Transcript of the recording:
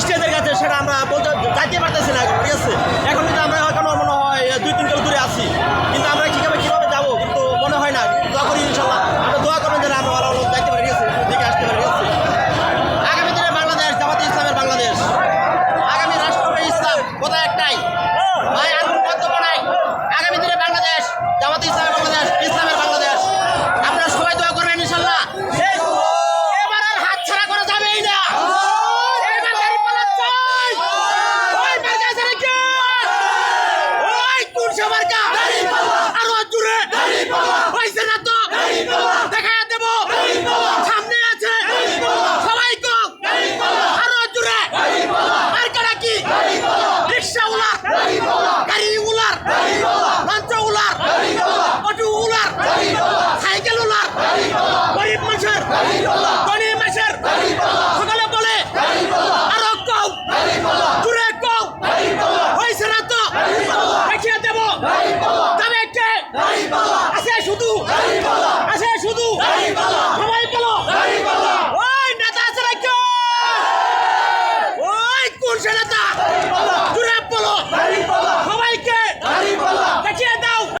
খ্রিস্টানদের কাছে সেটা আমরা বলতে যাইতে